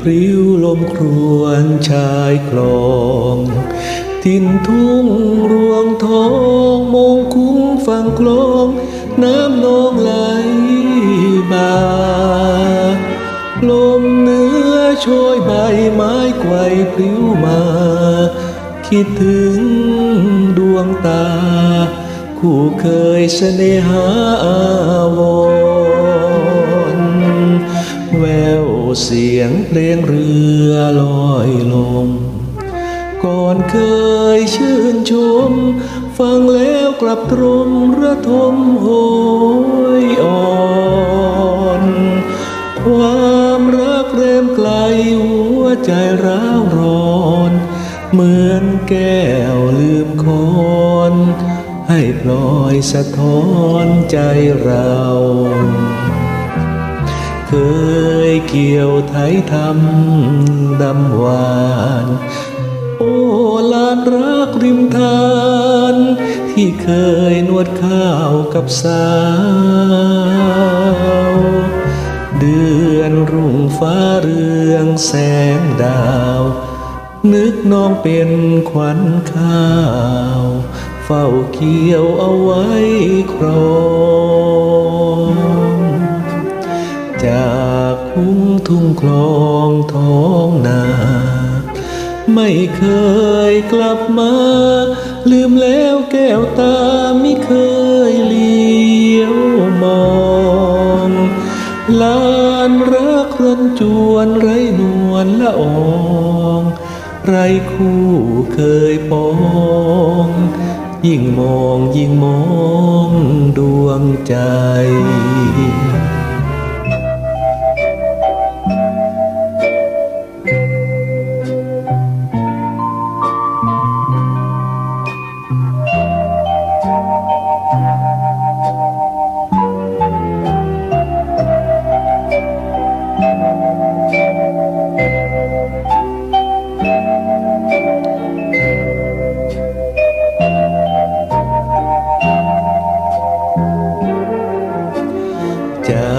พริ้วลมครวนชายคลอง ทินทุ่งรวงทองมงคุ้งฝั่งคลอง โชยใบไม้ไกวพริ้วมา คิดถึงดวงตา คู่เคยเสน่หาอาวรแววเสียงเพลงเรือลอยลม ก่อนเคยชื่นชม ฟังแล้วกลับตรมระทมโหยอ่อนความ ใจร้าวร้อน เหมือนแก้วลืมคอนให้พลอยสะท้อนใจเรา เคยเกี่ยวไทยทำดำหวาน โอ้ลานรักริมทาน ที่เคยนวดข้าวกับสาวเดือน ฟ้าเรืองแสงดาว นึกน้องเป็นขวัญข้าว เฝ้าเกี่ยวเอาไว้ครองจากคุ้งทุ่งคลองท้องนา ไม่เคยกลับมา ลืมแล้วแก้วตาไม่เคยเลี้ยวมอง ลานรักรันจวนไรนวลละอองไรคู่เคยปอง ยิ่งมองยิ่งมองดวงใจ จา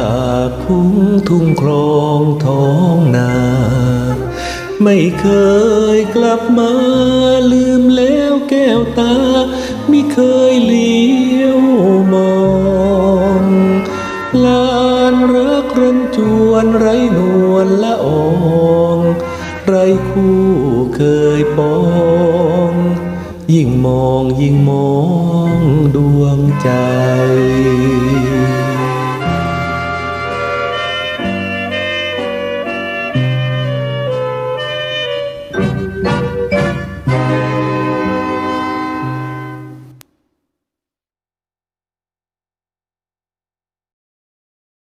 กคุ้งทุ่งคลองท้องนา ไม่เคยกลับมาลืมแล้วแก้วตา ไม่เคย วนไรนวลละอองไรคู่เคยปอง ยิ่งมองยิ่งมองดวงใจ